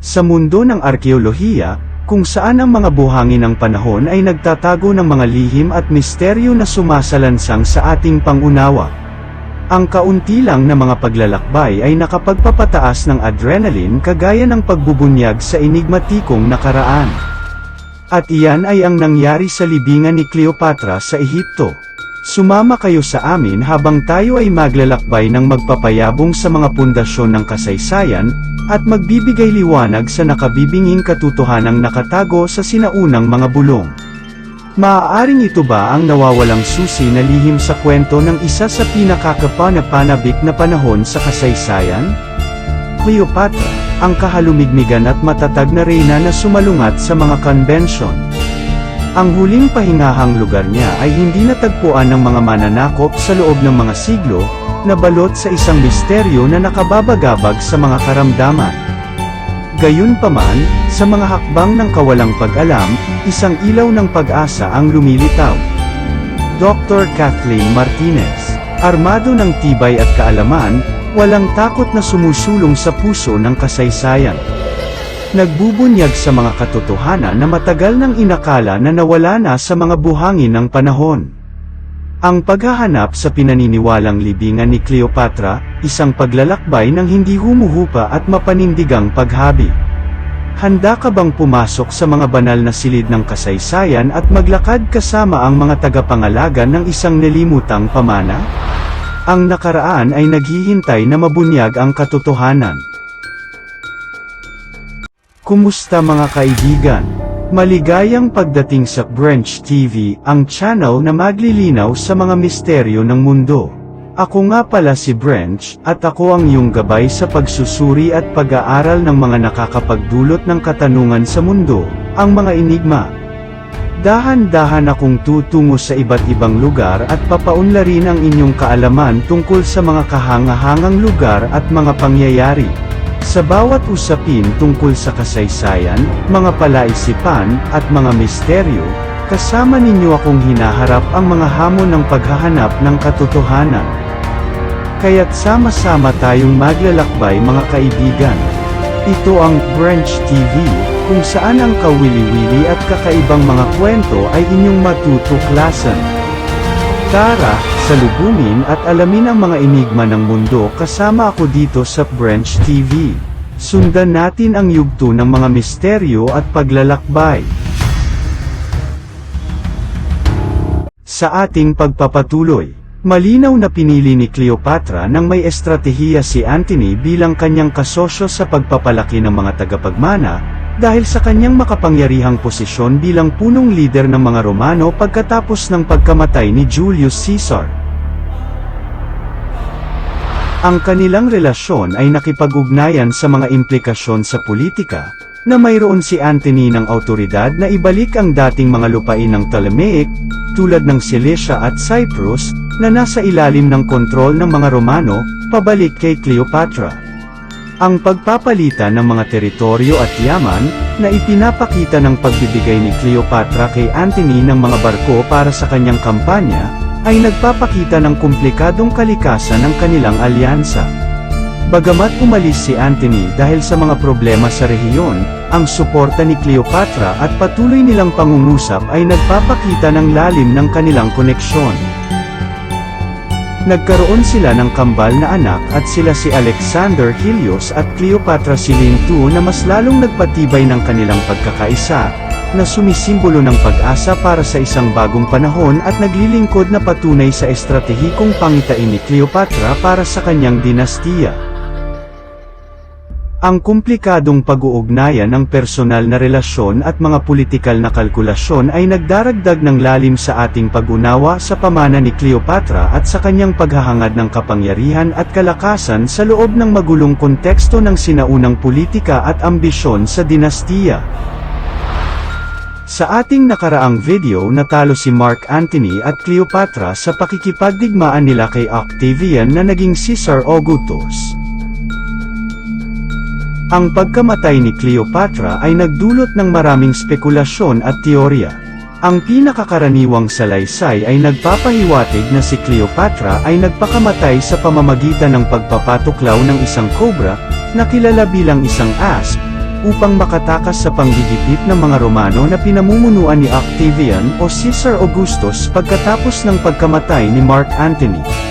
Sa mundo ng arkeolohiya, kung saan ang mga buhangin ng panahon ay nagtatago ng mga lihim at misteryo na sumasalansang sa ating pangunawa. Ang kaunti lang na mga paglalakbay ay nakapagpapataas ng adrenaline kagaya ng pagbubunyag sa enigmatikong nakaraan. At iyan ay ang nangyari sa libingan ni Cleopatra sa Ehipto. Sumama kayo sa amin habang tayo ay maglalakbay ng magpapayabong sa mga pundasyon ng kasaysayan, at magbibigay liwanag sa nakabibinging katotohanang nakatago sa sinaunang mga bulong. Maaaring ito ba ang nawawalang susi na lihim sa kwento ng isa sa pinakakapanapanabic na panahon sa kasaysayan? Cleopatra, ang kahalumigmigan at matatag na reyna na sumalungat sa mga convention. Ang huling pahingahang lugar niya ay hindi natagpuan ng mga mananakop sa loob ng mga siglo, na balot sa isang misteryo na nakababagabag sa mga karamdaman. Gayunpaman, sa mga hakbang ng kawalang pag-alam, isang ilaw ng pag-asa ang lumilitaw. Dr. Kathleen Martinez, armado ng tibay at kaalaman, walang takot na sumusulong sa puso ng kasaysayan. Nagbubunyag sa mga katotohanan na matagal nang inakala na nawala na sa mga buhangin ng panahon. Ang paghahanap sa pinaniniwalang libingan ni Cleopatra, isang paglalakbay ng hindi humuhupa at mapanindigang paghabi. Handa ka bang pumasok sa mga banal na silid ng kasaysayan at maglakad kasama ang mga tagapangalaga ng isang nalimutang pamana? Ang nakaraan ay naghihintay na mabunyag ang katotohanan. Kumusta mga kaibigan? Maligayang pagdating sa Branch TV, ang channel na maglilinaw sa mga misteryo ng mundo. Ako nga pala si Branch, at ako ang iyong gabay sa pagsusuri at pag-aaral ng mga nakakapagdulot ng katanungan sa mundo, ang mga enigma. Dahan-dahan akong tutungo sa iba't ibang lugar at papaunlarin ang inyong kaalaman tungkol sa mga kahangahangang lugar at mga pangyayari. Sa bawat usapin tungkol sa kasaysayan, mga palaisipan, at mga misteryo, kasama ninyo akong hinaharap ang mga hamon ng paghahanap ng katotohanan. Kaya't sama-sama tayong maglalakbay mga kaibigan. Ito ang Branch TV, kung saan ang kawili-wili at kakaibang mga kwento ay inyong matutuklasan. Tara, salubungin at alamin ang mga enigma ng mundo kasama ako dito sa Branch TV. Sundan natin ang yugto ng mga misteryo at paglalakbay. Sa ating pagpapatuloy, malinaw na pinili ni Cleopatra nang may estratehiya si Antony bilang kanyang kasosyo sa pagpapalaki ng mga tagapagmana, dahil sa kanyang makapangyarihang posisyon bilang punong lider ng mga Romano pagkatapos ng pagkamatay ni Julius Caesar. Ang kanilang relasyon ay nakipag-ugnayan sa mga implikasyon sa politika, na mayroon si Antony ng autoridad na ibalik ang dating mga lupain ng Ptolemaic, tulad ng Cilicia at Cyprus, na nasa ilalim ng kontrol ng mga Romano, pabalik kay Cleopatra. Ang pagpapalitan ng mga teritoryo at yaman, na ipinapakita ng pagbibigay ni Cleopatra kay Antony ng mga barko para sa kanyang kampanya, ay nagpapakita ng komplikadong kalikasan ng kanilang alyansa. Bagamat umalis si Antony dahil sa mga problema sa rehiyon, ang suporta ni Cleopatra at patuloy nilang pangungusap ay nagpapakita ng lalim ng kanilang koneksyon. Nagkaroon sila ng kambal na anak at sila si Alexander Helios at Cleopatra Silene II na mas lalong nagpatibay ng kanilang pagkakaisa, na sumisimbolo ng pag-asa para sa isang bagong panahon at naglilingkod na patunay sa estratehikong pangitain ni Cleopatra para sa kanyang dinastiya. Ang komplikadong pag-uugnayan ng personal na relasyon at mga politikal na kalkulasyon ay nagdaragdag ng lalim sa ating pag-unawa sa pamana ni Cleopatra at sa kanyang paghahangad ng kapangyarihan at kalakasan sa loob ng magulong konteksto ng sinaunang politika at ambisyon sa dinastiya. Sa ating nakaraang video natalo si Mark Antony at Cleopatra sa pakikipagdigmaan nila kay Octavian na naging Caesar Augustus. Ang pagkamatay ni Cleopatra ay nagdulot ng maraming spekulasyon at teorya. Ang pinakakaraniwang salaysay ay nagpapahiwatig na si Cleopatra ay nagpakamatay sa pamamagitan ng pagpapatuklaw ng isang cobra, na kilala bilang isang asp, upang makatakas sa panggigipit ng mga Romano na pinamumunuan ni Octavian o Caesar Augustus pagkatapos ng pagkamatay ni Mark Antony.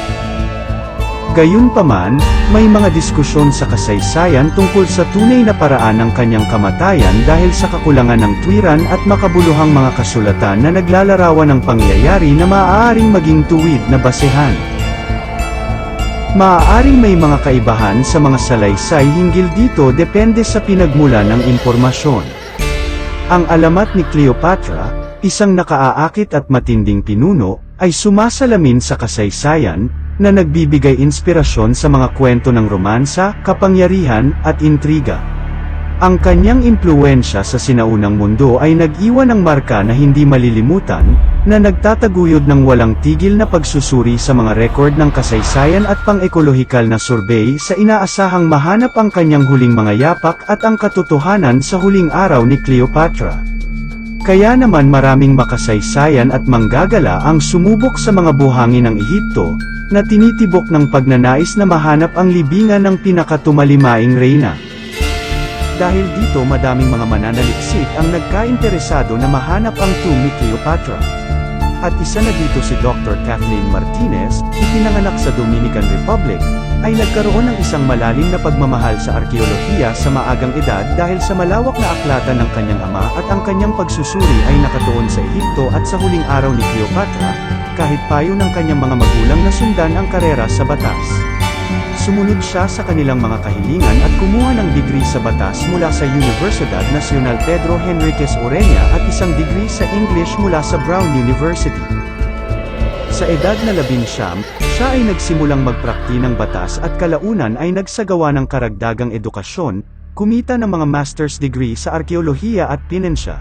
Gayunpaman, may mga diskusyon sa kasaysayan tungkol sa tunay na paraan ng kanyang kamatayan dahil sa kakulangan ng tuwiran at makabuluhang mga kasulatan na naglalarawan ng pangyayari na maaaring maging tuwid na basehan. Maaaring may mga kaibahan sa mga salaysay hinggil dito depende sa pinagmula ng impormasyon. Ang alamat ni Cleopatra, isang nakaaakit at matinding pinuno, ay sumasalamin sa kasaysayan, na nagbibigay inspirasyon sa mga kwento ng romansa, kapangyarihan, at intriga. Ang kanyang impluensya sa sinaunang mundo ay nag-iwan ng marka na hindi malilimutan, na nagtataguyod ng walang tigil na pagsusuri sa mga rekord ng kasaysayan at pang-ekolohikal na survey sa inaasahang mahanap ang kanyang huling mga yapak at ang katotohanan sa huling araw ni Cleopatra. Kaya naman maraming makasaysayan at manggagala ang sumubok sa mga buhangin ng Ehipto, na tinitibok ng pagnanais na mahanap ang libingan ng pinakatumalimaing reyna. Dahil dito madaming mga mananaliksik ang nagkainteresado na mahanap ang tomb ni Cleopatra. At isa na dito si Dr. Kathleen Martinez, ipinanganak sa Dominican Republic, ay nagkaroon ng isang malalim na pagmamahal sa arkeolohiya sa maagang edad dahil sa malawak na aklatan ng kanyang ama at ang kanyang pagsusuri ay nakatuon sa Ehipto at sa huling araw ni Cleopatra, kahit payo ng kanyang mga magulang na sundan ang karera sa batas. Sumunod siya sa kanilang mga kahilingan at kumuha ng degree sa batas mula sa Universidad Nacional Pedro Henriquez Ureña at isang degree sa English mula sa Brown University. Sa edad na labing siyam, siya ay nagsimulang magprakti ng batas at kalaunan ay nagsagawa ng karagdagang edukasyon, kumita ng mga master's degree sa arkeolohiya at pinensya.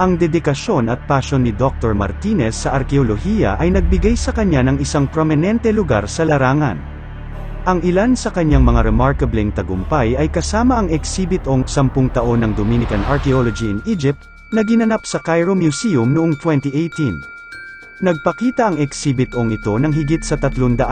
Ang dedikasyon at pasyon ni Dr. Martinez sa arkeolohiya ay nagbigay sa kanya ng isang prominente lugar sa larangan. Ang ilan sa kanyang mga remarkableng tagumpay ay kasama ang exhibit ong 10 taon ng Dominican Archaeology in Egypt, na ginanap sa Cairo Museum noong 2018. Nagpakita ang exhibit ong ito ng higit sa 350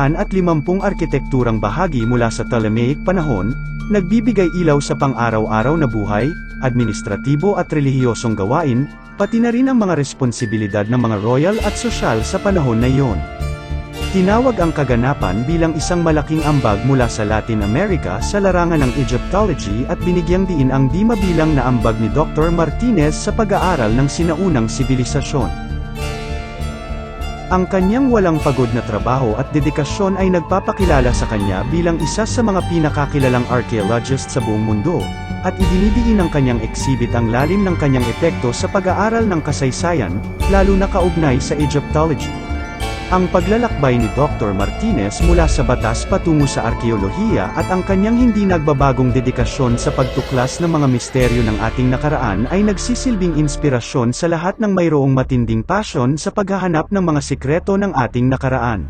arkitekturang bahagi mula sa Ptolemaic panahon, nagbibigay ilaw sa pang-araw-araw na buhay, administratibo at relihiyosong gawain, pati na rin ang mga responsibilidad ng mga royal at sosyal sa panahon na iyon. Tinawag ang kaganapan bilang isang malaking ambag mula sa Latin America sa larangan ng Egyptology at binigyang diin ang di mabilang na ambag ni Dr. Martinez sa pag-aaral ng sinaunang sibilisasyon. Ang kanyang walang pagod na trabaho at dedikasyon ay nagpapakilala sa kanya bilang isa sa mga pinakakilalang archaeologist sa buong mundo, at idinidiin ng kanyang exhibit ang lalim ng kanyang epekto sa pag-aaral ng kasaysayan, lalo na kaugnay sa Egyptology. Ang paglalakbay ni Dr. Martinez mula sa batas patungo sa arkeolohiya at ang kanyang hindi nagbabagong dedikasyon sa pagtuklas ng mga misteryo ng ating nakaraan ay nagsisilbing inspirasyon sa lahat ng mayroong matinding passion sa paghahanap ng mga sikreto ng ating nakaraan.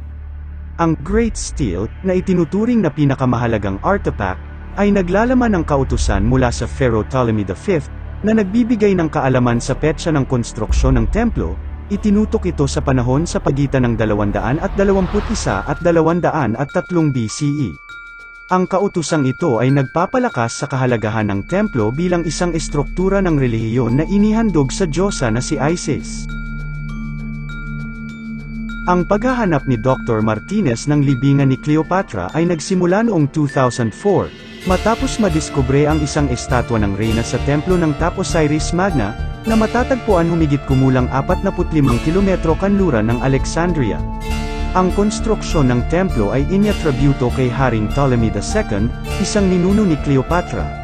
Ang Great Steel, na itinuturing na pinakamahalagang artifact, ay naglalaman ng kautusan mula sa Pharaoh Ptolemy V, na nagbibigay ng kaalaman sa petsa ng konstruksyon ng templo, Itinutok ito sa panahon sa pagitan ng 221 at 203 BCE. Ang kautusang ito ay nagpapalakas sa kahalagahan ng templo bilang isang estruktura ng relihiyon na inihandog sa Diyosa na si Isis. Ang paghahanap ni Dr. Martinez ng libingan ni Cleopatra ay nagsimula noong 2004, matapos madiskubre ang isang estatwa ng reyna sa templo ng Tap Osiris Magna, na matatagpuan humigit kumulang 45 kilometro kanluran ng Alexandria. Ang konstruksyon ng templo ay inyatributo kay Haring Ptolemy II, isang ninuno ni Cleopatra.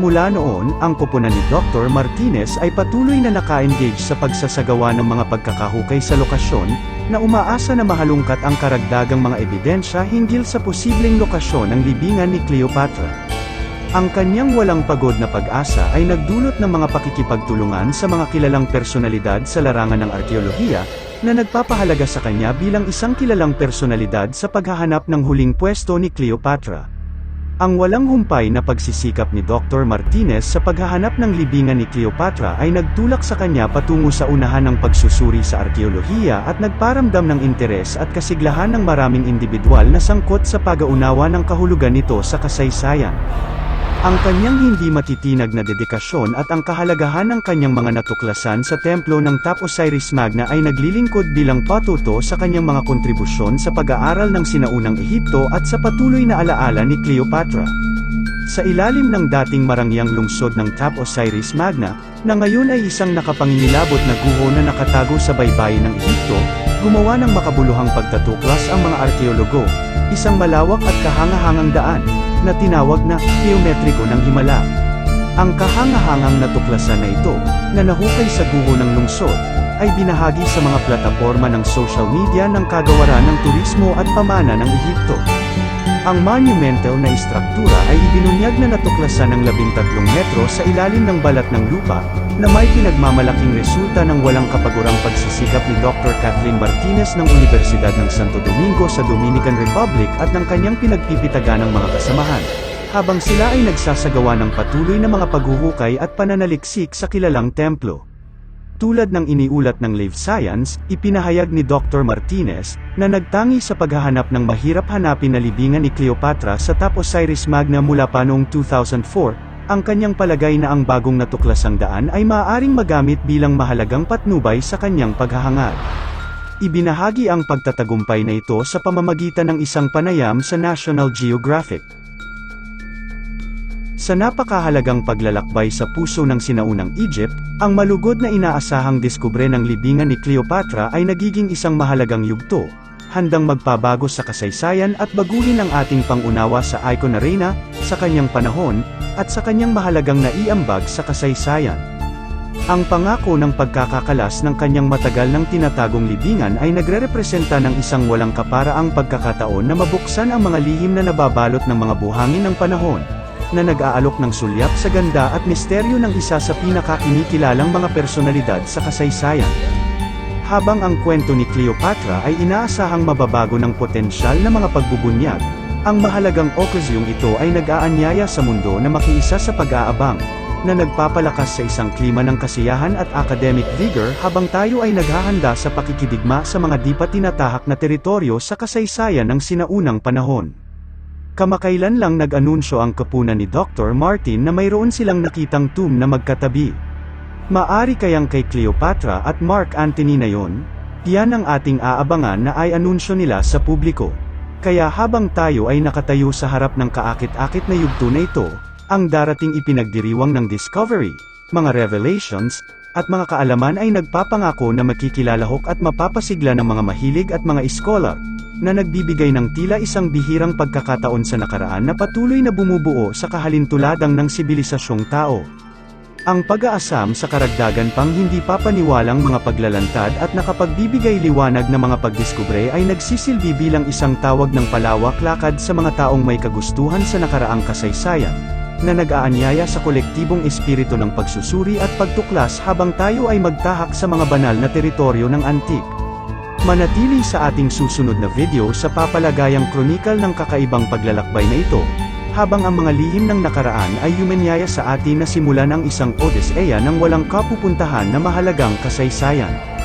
Mula noon, ang koponan ni Dr. Martinez ay patuloy na naka-engage sa pagsasagawa ng mga pagkakahukay sa lokasyon, na umaasa na mahalungkat ang karagdagang mga ebidensya hinggil sa posibleng lokasyon ng libingan ni Cleopatra. Ang kanyang walang pagod na pag-asa ay nagdulot ng mga pakikipagtulungan sa mga kilalang personalidad sa larangan ng arkeolohiya, na nagpapahalaga sa kanya bilang isang kilalang personalidad sa paghahanap ng huling pwesto ni Cleopatra. Ang walang humpay na pagsisikap ni Dr. Martinez sa paghahanap ng libingan ni Cleopatra ay nagtulak sa kanya patungo sa unahan ng pagsusuri sa arkeolohiya at nagparamdam ng interes at kasiglahan ng maraming individual na sangkot sa pag-aunawa ng kahulugan nito sa kasaysayan. Ang kanyang hindi matitinag na dedikasyon at ang kahalagahan ng kanyang mga natuklasan sa templo ng Tap Osiris Magna ay naglilingkod bilang patuto sa kanyang mga kontribusyon sa pag-aaral ng sinaunang Ehipto at sa patuloy na alaala ni Cleopatra. Sa ilalim ng dating marangyang lungsod ng Tap Osiris Magna, na ngayon ay isang nakapangingilabot na guho na nakatago sa baybayin ng Ehipto, gumawa ng makabuluhang pagtatuklas ang mga arkeologo, isang malawak at kahangahangang daan, na tinawag na geometriko ng Himala. Ang kahangahangang natuklasan na ito, na nahukay sa guho ng lungsod, ay binahagi sa mga plataforma ng social media ng kagawaran ng turismo at pamana ng Ehipto. Ang monumental na istruktura ay ibinunyag na natuklasan ng 13 metro sa ilalim ng balat ng lupa, na may pinagmamalaking resulta ng walang kapagurang pagsisikap ni Dr. Kathleen Martinez ng Universidad ng Santo Domingo sa Dominican Republic at ng kanyang pinagpipitagan ng mga kasamahan, habang sila ay nagsasagawa ng patuloy na mga paghuhukay at pananaliksik sa kilalang templo. Tulad ng iniulat ng Live Science, ipinahayag ni Dr. Martinez, na nagtangi sa paghahanap ng mahirap hanapin na libingan ni Cleopatra sa Tap Osiris Magna mula pa noong 2004, ang kanyang palagay na ang bagong natuklasang daan ay maaaring magamit bilang mahalagang patnubay sa kanyang paghahangad. Ibinahagi ang pagtatagumpay na ito sa pamamagitan ng isang panayam sa National Geographic. Sa napakahalagang paglalakbay sa puso ng sinaunang Egypt, ang malugod na inaasahang diskubre ng libingan ni Cleopatra ay nagiging isang mahalagang yugto, handang magpabago sa kasaysayan at baguhin ang ating pangunawa sa icon na reyna, sa kanyang panahon, at sa kanyang mahalagang naiambag sa kasaysayan. Ang pangako ng pagkakakalas ng kanyang matagal ng tinatagong libingan ay nagrerepresenta ng isang walang kaparaang pagkakataon na mabuksan ang mga lihim na nababalot ng mga buhangin ng panahon, na nag-aalok ng sulyap sa ganda at misteryo ng isa sa pinakakinikilalang mga personalidad sa kasaysayan. Habang ang kwento ni Cleopatra ay inaasahang mababago ng potensyal na mga pagbubunyag, ang mahalagang okasyong ito ay nag-aanyaya sa mundo na makiisa sa pag-aabang, na nagpapalakas sa isang klima ng kasiyahan at academic vigor habang tayo ay naghahanda sa pakikidigma sa mga di pa tinatahak na teritoryo sa kasaysayan ng sinaunang panahon. Kamakailan lang nag-anunsyo ang kapunan ni Dr. Martin na mayroon silang nakitang tomb na magkatabi. Maari kayang kay Cleopatra at Mark Antony na yon? Yan ang ating aabangan na ay anunsyo nila sa publiko. Kaya habang tayo ay nakatayo sa harap ng kaakit-akit na yugto na ito, ang darating ipinagdiriwang ng discovery, mga revelations, at mga kaalaman ay nagpapangako na makikilalahok at mapapasigla ng mga mahilig at mga scholar, na nagbibigay ng tila isang bihirang pagkakataon sa nakaraan na patuloy na bumubuo sa kahalintuladang ng sibilisasyong tao. Ang pag-aasam sa karagdagan pang hindi papaniwalang mga paglalantad at nakapagbibigay liwanag na mga pagdiskubre ay nagsisilbi bilang isang tawag ng palawak lakad sa mga taong may kagustuhan sa nakaraang kasaysayan, na nag-aanyaya sa kolektibong espiritu ng pagsusuri at pagtuklas habang tayo ay magtahak sa mga banal na teritoryo ng antik. Manatili sa ating susunod na video sa papalagayang kronikal ng kakaibang paglalakbay na ito, habang ang mga lihim ng nakaraan ay yumenyaya sa atin na simulan ang isang Odysseia ng walang kapupuntahan na mahalagang kasaysayan.